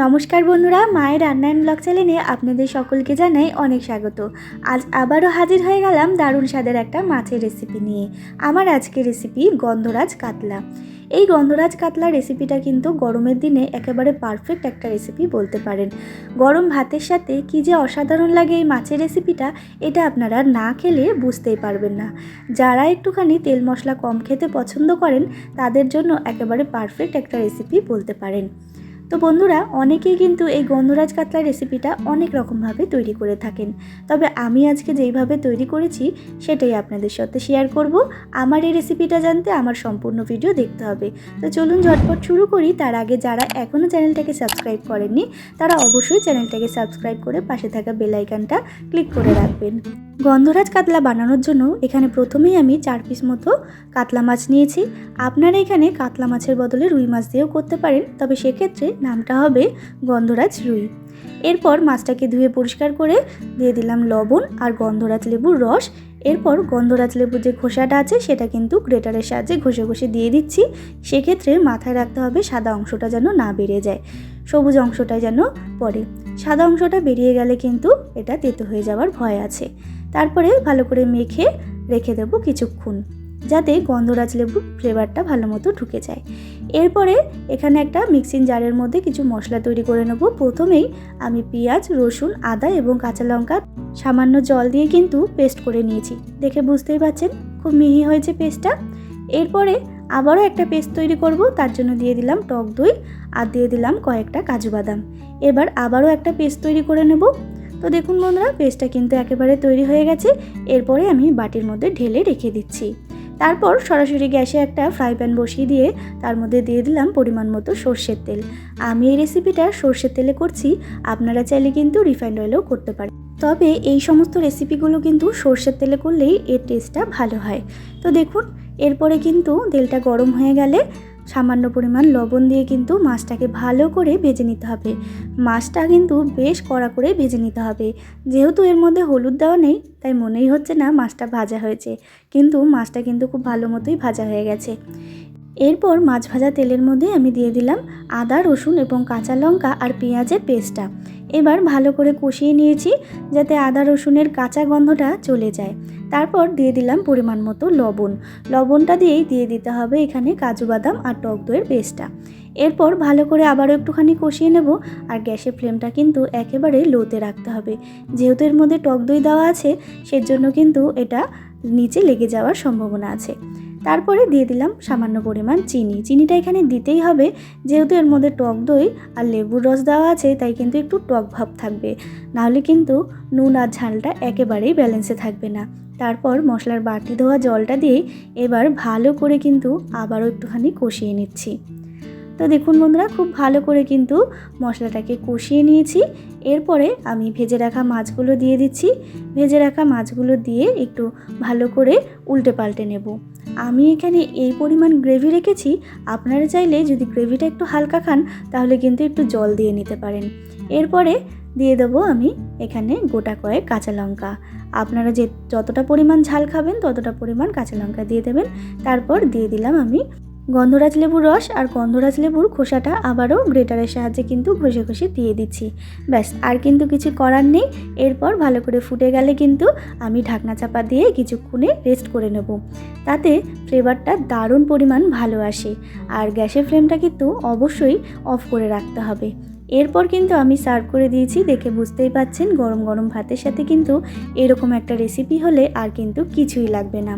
নমস্কার বন্ধুরা, মায়ের রান্নায়ন ব্লগ চ্যানেলে আপনাদের সকলকে জানাই অনেক স্বাগত। আজ আবারও হাজির হয়ে গেলাম দারুণ স্বাদের একটা মাছের রেসিপি নিয়ে। আমার আজকের রেসিপি গন্ধরাজ কাতলা। এই গন্ধরাজ কাতলা রেসিপিটা কিন্তু গরমের দিনে একেবারে পারফেক্ট একটা রেসিপি বলতে পারেন। গরম ভাতের সাথে কি যে অসাধারণ লাগে এই মাছের রেসিপিটা এটা আপনারা না খেলে বুঝতেই পারবেন না। যারা একটুখানি তেল মশলা কম খেতে পছন্দ করেন, তাদের জন্য একেবারে পারফেক্ট একটা রেসিপি বলতে পারেন। তো বন্ধুরা, অনেকেই কিন্তু এই গন্ধরাজ কাতলার রেসিপিটা অনেক রকমভাবে তৈরি করে থাকেন। তবে আমি আজকে যেইভাবে তৈরি করেছি, সেটাই আপনাদের সাথে শেয়ার করব। আমার এই রেসিপিটা জানতে আমার সম্পূর্ণ ভিডিও দেখতে হবে। তো চলুন ঝটপট শুরু করি। তার আগে যারা এখনও চ্যানেলটাকে সাবস্ক্রাইব করেননি, তারা অবশ্যই চ্যানেলটাকে সাবস্ক্রাইব করে পাশে থাকা বেল আইকনটা ক্লিক করে রাখবেন। গন্ধরাজ কাতলা বানানোর জন্য এখানে প্রথমেই আমি চার পিস মতো কাতলা মাছ নিয়েছি। আপনারা এখানে কাতলা মাছের বদলে রুই মাছ দিয়েও করতে পারেন, তবে সেক্ষেত্রে নামটা হবে গন্ধরাজ রুই। এরপর মাছটাকে ধুয়ে পরিষ্কার করে দিয়ে দিলাম লবণ আর গন্ধরাজ লেবুর রস। এরপর গন্ধরাজ লেবুর যে খোসাটা আছে, সেটা কিন্তু গ্রেটারের সাহায্যে ঘষে ঘষে দিয়ে দিচ্ছি। সেক্ষেত্রে মাথায় রাখতে হবে সাদা অংশটা যেন না বেড়ে যায়, সবুজ অংশটা যেন পড়ে। সাদা অংশটা বেরিয়ে গেলে কিন্তু এটা তেতো হয়ে যাওয়ার ভয় আছে। তারপরে ভালো করে মেখে রেখে দেবো কিছুক্ষণ। যাতে গন্ধরাজ লেবুর ফ্লেভারটা ভালো মতো ঢুকে যায়। এরপরে এখানে একটা মিক্সিং জারের মধ্যে কিছু মশলা তৈরি করে নেব। প্রথমেই আমি পেঁয়াজ, রসুন, আদা এবং কাঁচা লঙ্কা সামান্য জল দিয়ে কিন্তু পেস্ট করে নিয়েছি। দেখে বুঝতেই পারছেন খুব মিহি হয়েছে পেস্টটা এরপরে আবারও একটা পেস্ট তৈরি করব, তার জন্য দিয়ে দিলাম টক দই আর দিয়ে দিলাম কয়েকটা কাজু বাদাম। এবার আবারও একটা পেস্ট তৈরি করে নেব। তো দেখুন বন্ধুরা পেস্টটা কিন্তু একেবারে তৈরি হয়ে গেছে। এরপরে আমি বাটির মধ্যে ঢেলে রেখে দিচ্ছি। তারপর সরাসরি গ্যাসে একটা ফ্রাই প্যান বসিয়ে দিয়ে তার মধ্যে দিয়ে দিলাম পরিমাণ মতো সর্ষের তেল। আমি এই রেসিপিটা সর্ষের তেলে করছি, আপনারা চাইলে কিন্তু রিফাইন্ড অয়েলেও করতে পারেন। তবে এই সমস্ত রেসিপিগুলো কিন্তু সর্ষের তেলে করলেই এর টেস্টটা ভালো হয়। তো দেখুন, এরপরে কিন্তু তেলটা গরম হয়ে গেলে সামান্য পরিমাণ লবণ দিয়ে কিন্তু মাছটাকে ভালো করে ভেজে নিতে হবে। মাছটা কিন্তু বেশ কড়া করে ভেজে নিতে হবে। যেহেতু এর মধ্যে হলুদ দেওয়া নেই, তাই মনেই হচ্ছে না মাছটা ভাজা হয়েছে। কিন্তু মাছটা কিন্তু খুব ভালো মতোই ভাজা হয়ে গেছে। এরপর মাছ ভাজা তেলের মধ্যে আমি দিয়ে দিলাম আদা, রসুন এবং কাঁচা লঙ্কা আর পেঁয়াজের পেস্টটা। এবার ভালো করে কষিয়ে নিয়েছি যাতে আদা, রসুনের কাঁচা গন্ধটা চলে যায়। তারপর দিয়ে দিলাম পরিমাণ মতো লবণ। লবণটা দিয়েই দিয়ে দিতে হবে এখানে কাজু বাদাম আর টক দইয়ের পেস্টটা। এরপর ভালো করে আবারও একটুখানি কষিয়ে নেব আর গ্যাসের ফ্লেমটা কিন্তু একেবারে লোতে রাখতে হবে। যেহেতু এর মধ্যে টক দই দেওয়া আছে, সেজন্য কিন্তু এটা নিচে লেগে যাওয়ার সম্ভাবনা আছে। তারপরে দিয়ে দিলাম সামান্য পরিমাণ চিনি। চিনিটা এখানে দিতেই হবে, যেহেতু এর মধ্যে টক দই আর লেবুর রস দেওয়া আছে, তাই কিন্তু একটু টক ভাব থাকবে। নাহলে কিন্তু নুন আর ঝালটা একেবারেই ব্যালেন্সে থাকবে না। তারপর মশলার বাটি ধোয়া জলটা দিয়ে এবার ভালো করে কিন্তু আবারও একটুখানি কষিয়ে নিচ্ছি। তো দেখুন বন্ধুরা, খুব ভালো করে কিন্তু মশলাটাকে কষিয়ে নিয়েছি। এরপরে আমি ভেজে রাখা মাছগুলো দিয়ে দিচ্ছি। ভেজে রাখা মাছগুলো দিয়ে একটু ভালো করে উল্টে পাল্টে নেব। আমি এখানে এই পরিমাণ গ্রেভি রেখেছি। আপনারা চাইলে যদি গ্রেভিটা একটু হালকা খান, তাহলে কিন্তু একটু জল দিয়ে নিতে পারেন। এরপরে দিয়ে দেবো আমি এখানে গোটা কয়েক কাঁচা লঙ্কা। আপনারা যে যতটা পরিমাণ ঝাল খাবেন, ততটা পরিমাণ কাঁচা লঙ্কা দিয়ে দেবেন। তারপর দিয়ে দিলাম আমি গন্ধরাজ লেবুর রস আর গন্ধরাজ লেবুর খোসাটা আবারও গ্রেটারের সাহায্যে কিন্তু ঘষে ঘষে দিয়ে দিচ্ছি। ব্যাস, আর কিন্তু কিছু করার নেই। এরপর ভালো করে ফুটে গেলে কিন্তু আমি ঢাকনা চাপা দিয়ে কিছুক্ষণে রেস্ট করে নেব। তাতে ফ্লেভারটা দারুণ পরিমাণ ভালো আসে। আর গ্যাসের ফ্লেমটা কিন্তু অবশ্যই অফ করে রাখতে হবে। এরপর কিন্তু আমি সার্ভ করে দিয়েছি, দেখে বুঝতেই পাচ্ছেন গরম গরম ভাতের সাথে কিন্তু এরকম একটা রেসিপি হলে আর কিন্তু কিছুই লাগবে না।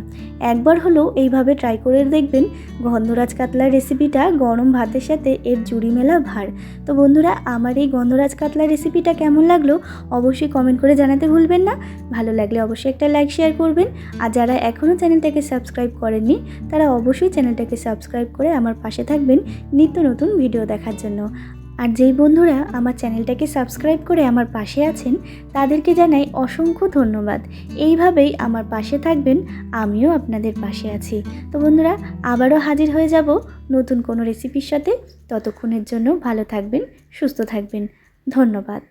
একবার হলেও এইভাবে ট্রাই করে দেখবেন, গন্ধরাজ কাতলার রেসিপিটা গরম ভাতের সাথে এর জুড়ি মেলা ভার। তো বন্ধুরা, আমার এই গন্ধরাজ কাতলার রেসিপিটা কেমন লাগল অবশ্যই কমেন্ট করে জানাতে ভুলবেন না। ভালো লাগলে অবশ্যই একটা লাইক শেয়ার করবেন। আর যারা এখনও চ্যানেলটাকে সাবস্ক্রাইব করেননি, তারা অবশ্যই চ্যানেলটাকে সাবস্ক্রাইব করে আমার পাশে থাকবেন নিত্য নতুন ভিডিও দেখার জন্য। আর যেই বন্ধুরা আমার চ্যানেলটাকে সাবস্ক্রাইব করে আমার পাশে আছেন, তাদেরকে জানাই অসংখ্য ধন্যবাদ। এইভাবেই আমার পাশে থাকবেন, আমিও আপনাদের পাশে আছি। তো বন্ধুরা, আবারও হাজির হয়ে যাব নতুন কোনো রেসিপির সাথে। ততক্ষণের জন্য ভালো থাকবেন, সুস্থ থাকবেন। ধন্যবাদ।